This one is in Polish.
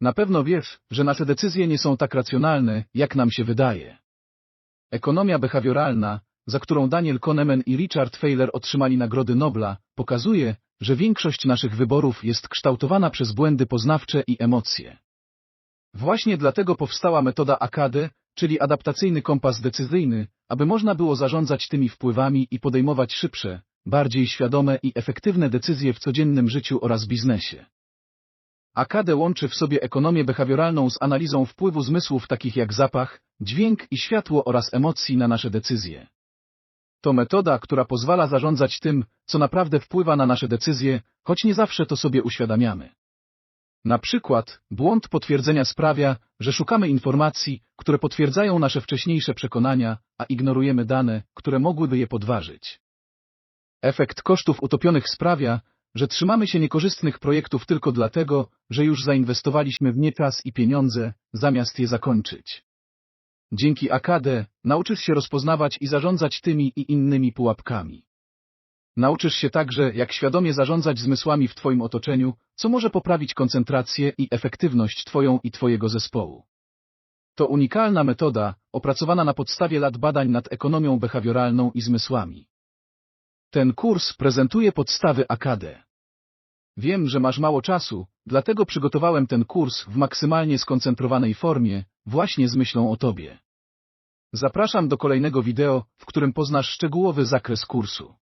Na pewno wiesz, że nasze decyzje nie są tak racjonalne, jak nam się wydaje. Ekonomia behawioralna, za którą Daniel Kahneman i Richard Thaler otrzymali Nagrody Nobla, pokazuje, że większość naszych wyborów jest kształtowana przez błędy poznawcze i emocje. Właśnie dlatego powstała metoda AKD, czyli adaptacyjny kompas decyzyjny, aby można było zarządzać tymi wpływami i podejmować szybsze, bardziej świadome i efektywne decyzje w codziennym życiu oraz biznesie. AKD łączy w sobie ekonomię behawioralną z analizą wpływu zmysłów takich jak zapach, dźwięk i światło oraz emocji na nasze decyzje. To metoda, która pozwala zarządzać tym, co naprawdę wpływa na nasze decyzje, choć nie zawsze to sobie uświadamiamy. Na przykład, błąd potwierdzenia sprawia, że szukamy informacji, które potwierdzają nasze wcześniejsze przekonania, a ignorujemy dane, które mogłyby je podważyć. Efekt kosztów utopionych sprawia, że trzymamy się niekorzystnych projektów tylko dlatego, że już zainwestowaliśmy w nie czas i pieniądze, zamiast je zakończyć. Dzięki AKD nauczysz się rozpoznawać i zarządzać tymi i innymi pułapkami. Nauczysz się także, jak świadomie zarządzać zmysłami w Twoim otoczeniu, co może poprawić koncentrację i efektywność Twoją i Twojego zespołu. To unikalna metoda, opracowana na podstawie lat badań nad ekonomią behawioralną i zmysłami. Ten kurs prezentuje podstawy AKD. Wiem, że masz mało czasu, dlatego przygotowałem ten kurs w maksymalnie skoncentrowanej formie, właśnie z myślą o Tobie. Zapraszam do kolejnego wideo, w którym poznasz szczegółowy zakres kursu.